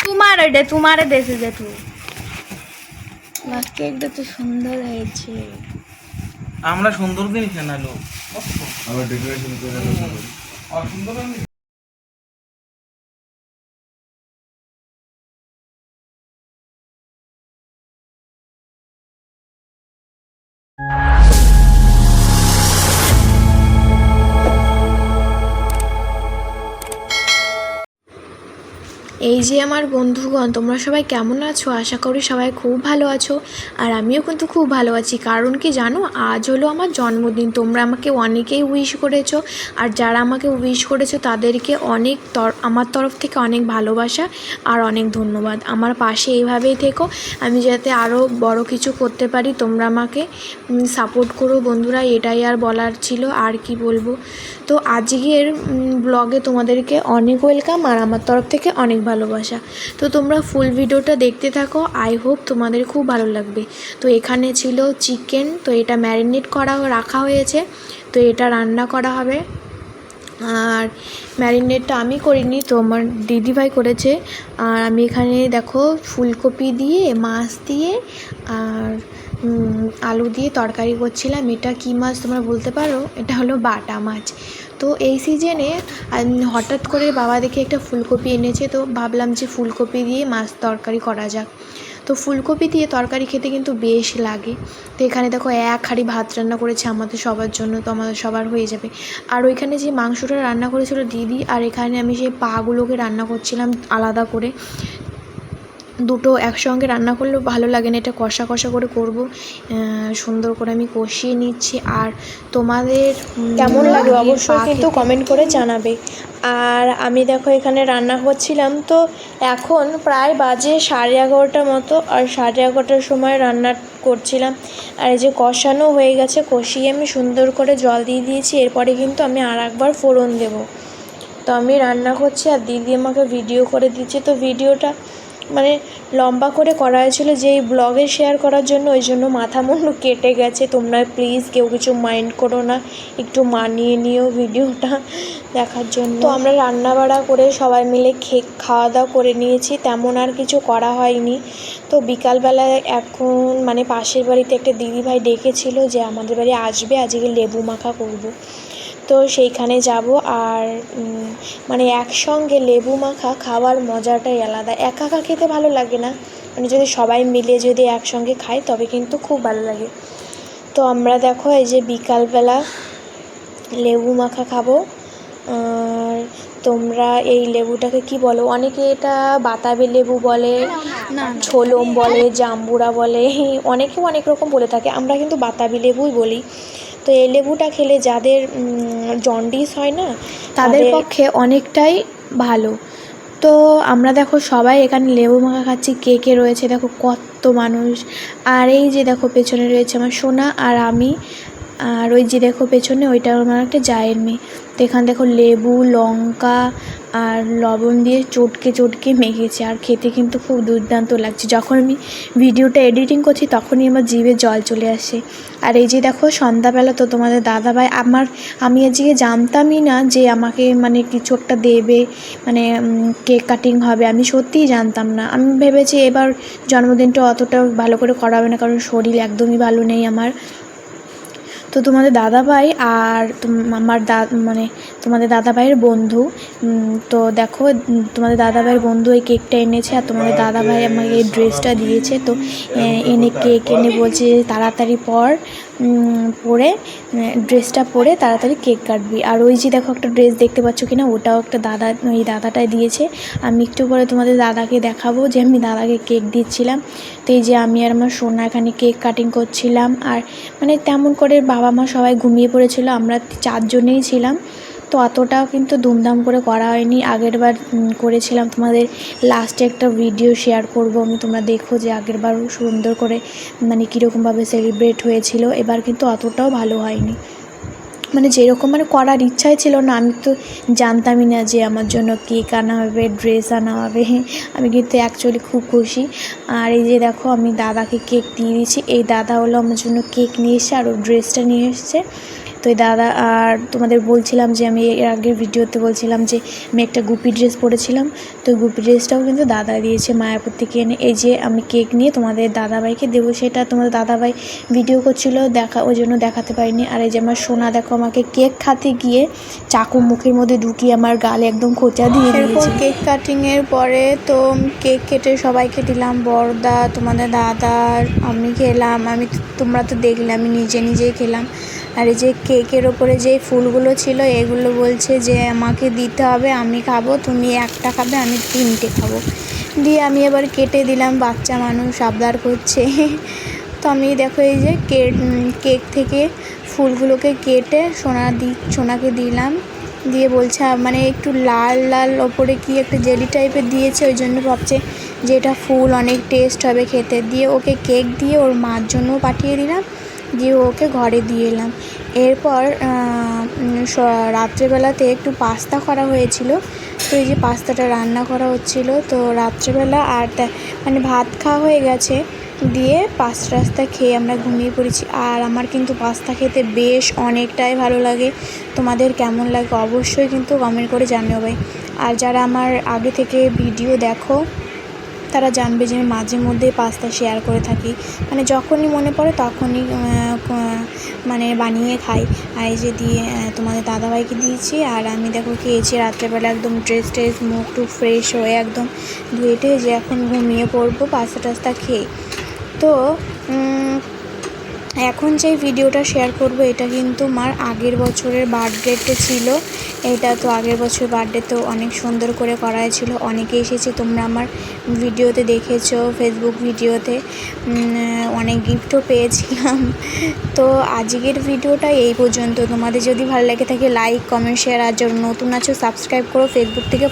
তোমার এটা তোমারে দেশে যেত কেকটা তো সুন্দর হয়েছে। আমরা সুন্দর দিন খেলালো আবার ডেকোরেশন করে এই যে আমার বন্ধুগণ, তোমরা সবাই কেমন আছো? আশা করি সবাই খুব ভালো আছো আর আমিও কিন্তু খুব ভালো আছি। কারণ কি জানো? আজ হলো আমার জন্মদিন। তোমরা আমাকে অনেকেই উইশ করেছ আর যারা আমাকে উইশ করেছ তাদেরকে অনেক তর, আমার তরফ থেকে অনেক ভালোবাসা আর অনেক ধন্যবাদ। আমার পাশে এইভাবেই থেকো। আমি যাতে আরও বড় কিছু করতে পারি, তোমরা আমাকে সাপোর্ট করো। বন্ধুরা, এটাই আর বলার ছিল। আর কি বলব? তো আজকের ব্লগে তোমাদেরকে অনেক ওয়েলকাম আর আমার তরফ থেকে অনেক ভালোবাসা। তো তোমরা ফুল ভিডিওটা দেখতে থাকো। আই হোপ তোমাদের খুব ভালো লাগবে। তো এখানে ছিল চিকেন তো এটা ম্যারিনেট করা রাখা হয়েছে। তো এটা রান্না করা হবে। আর ম্যারিনেটটা আমি করিনি, তো আমার দিদিভাই করেছে। আর আমি এখানে দেখো ফুলকপি দিয়ে, মাছ দিয়ে, আর আলু দিয়ে তরকারি করছিলাম। এটা কী মাছ তোমরা বলতে পারো? এটা হলো বাটা মাছ। তো এই সিজনে হঠাৎ করে বাবা দেখে একটা ফুলকপি এনেছে, তো ভাবলাম যে ফুলকপি দিয়ে মাছ তরকারি করা যাক। তো ফুলকপি দিয়ে তরকারি খেতে কিন্তু বেশ লাগে। তো এখানে দেখো এক হাঁড়ি ভাত রান্না করেছে আমাদের সবার জন্য, তো আমাদের সবার হয়ে যাবে। আর ওইখানে যে মাংসটা রান্না করেছিল দিদি, আর এখানে আমি সেই পাগুলোকে রান্না করছিলাম আলাদা করে। দুটো একসঙ্গে রান্না করলেও ভালো লাগে না। এটা কষা কষা করে করব। সুন্দর করে আমি কষিয়ে নিচ্ছি। আর তোমাদের কেমন লাগে অবশ্যই কিন্তু কমেন্ট করে জানাবে। আর আমি দেখো এখানে রান্না করছিলাম। তো এখন প্রায় বাজে সাড়ে এগারোটার মতো। আর সাড়ে এগারোটার সময় রান্না করছিলাম। আর এই যে কষানো হয়ে গেছে কষিয়ে আমি সুন্দর করে জল দিয়ে দিয়েছি। এরপরে কিন্তু আমি আর একবার ফোড়ন দেবো। তো আমি রান্না করছি আর দিদি আমাকে ভিডিও করে দিচ্ছে। তো ভিডিওটা মানে লম্বা করে করা হয়েছিল যেই ব্লগে শেয়ার করার জন্য, ওই জন্য মাথা মুন্ডু কেটে গেছে। তোমরা প্লিজ কেউ কিছু মাইন্ড করো না, একটু মানিয়ে নিও ভিডিওটা দেখার জন্য। তো আমরা রান্না বাড়া করে সবাই মিলে খে খাওয়া দাওয়া করে নিয়েছি, তেমন আর কিছু করা হয়নি। তো বিকালবেলায় এখন মানে পাশের বাড়িতে একটা দিদিভাই ডেকেছিল যে, আমাদের বাড়ি আসবে, আজকে লেবু মাখা করব। তো সেইখানে যাব আর মানে একসঙ্গে লেবু মাখা খাওয়ার মজাটাই আলাদা। একা একা খেতে ভালো লাগে না। মানে যদি সবাই মিলে যদি একসঙ্গে খাই তবে কিন্তু খুব ভালো লাগে। তো আমরা দেখো এই যে বিকালবেলা লেবু মাখা খাব। আর তোমরা এই লেবুটাকে কি বলো? অনেকে এটা বাতাবি লেবু বলে ছোলম বলে জাম্বুরা বলে অনেকে অনেক রকম বলে থাকে। আমরা কিন্তু বাতাবি লেবুই বলি। তো এই লেবুটা খেলে যাদের জন্ডিস হয় না তাদের পক্ষে অনেকটাই ভালো। তো আমরা দেখো সবাই এখানে লেবু মাখা খাচ্ছি কে কে রয়েছে দেখো কত মানুষ। আর এই যে দেখো পেছনে রয়েছে আমার সোনা আর আমি। আর ওই যে দেখো পেছনে, ওইটা আমার একটা জায়ের মেয়ে। তো এখানে দেখো লেবু, লঙ্কা আর লবণ দিয়ে চটকে চটকে মেখেছে। আর খেতে কিন্তু খুব দুর্দান্ত লাগছে। যখন আমি ভিডিওটা এডিটিং করছি, তখনই আমার জিভে জল চলে আসে। আর এই যে দেখো, সন্ধ্যাবেলা তো তোমাদের দাদাভাই, আমার, আমি আজকে জানতামই না যে আমাকে মানে কিছু একটা দেবে মানে কেক কাটিং হবে। আমি সত্যিই জানতাম না। আমি ভেবেছি এবার জন্মদিনটা অতটা ভালো করে করা হবে না, কারণ শরীর একদমই ভালো নেই আমার। তো তোমাদের দাদাভাই আর আমার দা মানে তোমাদের দাদাভাইয়ের বন্ধু। তো দেখো তোমাদের দাদাভাইয়ের বন্ধু এই কেকটা এনেছে আর তোমাদের দাদাভাই আমাকে এই ড্রেসটা দিয়েছে। তো এনে কেক এনে বলছে তাড়াতাড়ি পর পরে ড্রেসটা পরে তাড়াতাড়ি কেক কাটবি। আর ওই যে দেখো একটা ড্রেস দেখতে পাচ্ছ কি না ওটাও একটা দাদা, ওই দাদাটাই দিয়েছে। আমি একটু পরে তোমাদের দাদাকে দেখাবো যে আমি দাদাকে কেক দিচ্ছিলাম। তো এই যে আমি আর আমার সোনা এখানে কেক কাটিং করছিলাম। আর মানে তেমন করে বাবা মা সবাই ঘুমিয়ে পড়েছিল, আমরা চারজনেই ছিলাম। তো অতটাও কিন্তু ধুমধাম করে করা হয়নি। আগেরবার উম, করেছিলাম তোমাদের লাস্টে একটা ভিডিও শেয়ার করব। আমি তোমরা দেখো যে আগেরবার সুন্দর করে মানে কীরকমভাবে সেলিব্রেট হয়েছিল। এবার কিন্তু অতটাও ভালো হয়নি। মানে যেরকম মানে করার ইচ্ছাই ছিল না। আমি তো জানতামই না যে আমার জন্য কেক আনা হবে ড্রেস আনা হবে। আমি কিন্তু অ্যাকচুয়ালি খুব খুশি। আর এই যে দেখো আমি দাদাকে কেক দিয়ে দিয়েছি। এই দাদা হলো আমার জন্য কেক নিয়ে এসছে আর ও ড্রেসটা নিয়ে এসছে। তো এই দাদা আর তোমাদের বলছিলাম যে আমি এর আগের ভিডিওতে বলছিলাম যে আমি একটা গুপি ড্রেস পরেছিলাম। তো গুপি ড্রেসটাও কিন্তু দাদা দিয়েছে মায়াপুর থেকে এনে। এই যে আমি কেক নিয়ে তোমাদের দাদাভাইকে দেবো সেটা তোমাদের দাদাভাই ভিডিও করছিল দেখা ওই জন্য দেখাতে পারিনি। আর এই যে আমার সোনা দেখো আমাকে কেক খাতে গিয়ে চাকু মুখের মধ্যে ঢুকিয়ে আমার গালে একদম খোঁচা দিয়ে দিয়েছে। কেক কাটিংয়ের পরে তো কেক কেটে সবাইকে দিলাম বড়দা তোমাদের দাদা আমি খেলাম আমি তোমরা তো দেখলে আমি নিজে নিজেই খেলাম। আর এই যে কেকের ওপরে যে ফুলগুলো ছিল, এগুলো বলছে যে আমাকে দিতে হবে, আমি খাব, তুমি একটা খাবে, আমি তিনটে খাব। দিয়ে আমি এবার কেটে দিলাম, বাচ্চা মানুষ আবদার করছে। তো আমি দেখো এই যে কেক কেক থেকে ফুলগুলোকে কেটে সোনা দি, সোনাকে দিলাম। দিয়ে বলছে মানে একটু লাল লাল ওপরে কি একটা জেলি টাইপের দিয়েছে, ওই জন্য ভাবছে যে এটা ফুল, অনেক টেস্ট হবে খেতে। দিয়ে ওকে কেক দিয়ে ওর মার জন্যও পাঠিয়ে দিলাম। দিয়ে ওকে ঘরে দিয়ে এলাম। এরপর রাত্রেবেলাতে একটু পাস্তা করা হয়েছিল। তো এই যে পাস্তাটা রান্না করা হচ্ছিল, তো রাত্রেবেলা আর মানে ভাত খাওয়া হয়ে গেছে, দিয়ে পাস্তা টাস্তা খেয়ে আমরা ঘুমিয়ে পড়েছি। আর আমার কিন্তু পাস্তা খেতে বেশ অনেকটাই ভালো লাগে। তোমাদের কেমন লাগে অবশ্যই কিন্তু কমেন্ট করে জানিও ভাই। আর যারা আমার আগে থেকে ভিডিও দেখো তারা জানবে যে আমি মাঝে মধ্যে পাস্তা শেয়ার করে থাকি। মানে যখনই মনে পড়ে তখনই মানে বানিয়ে খাই। আর এই যে দিয়ে তোমাদের দাদাভাইকে দিয়েছি, আর আমি দেখো খেয়েছি রাত্রেবেলা একদম ড্রেস ট্রেস মুখ টুক ফ্রেশ হয়ে একদম ধুয়ে টুয়ে যে এখন ঘুমিয়ে পড়ব পাস্তা টাস্তা খেয়ে। তো এখন যে ভিডিওটা শেয়ার করব, এটা কিন্তু মার আগের বছরের বার্থডেতে ছিল। এটা তো আগের বছর বার্থডে তো অনেক সুন্দর করে করা হয়েছিল অনেকে এসেছে, তোমরা আমার ভিডিওতে দেখেছ ফেসবুক ভিডিওতে। অনেক গিফটও পেয়েছিলাম। তো আজকের ভিডিওটা এই পর্যন্ত। তোমাদের যদি ভালো লাগে থাকে লাইক কমেন্ট শেয়ার আর যারা নতুন আছো সাবস্ক্রাইব করো ফেসবুক থেকে।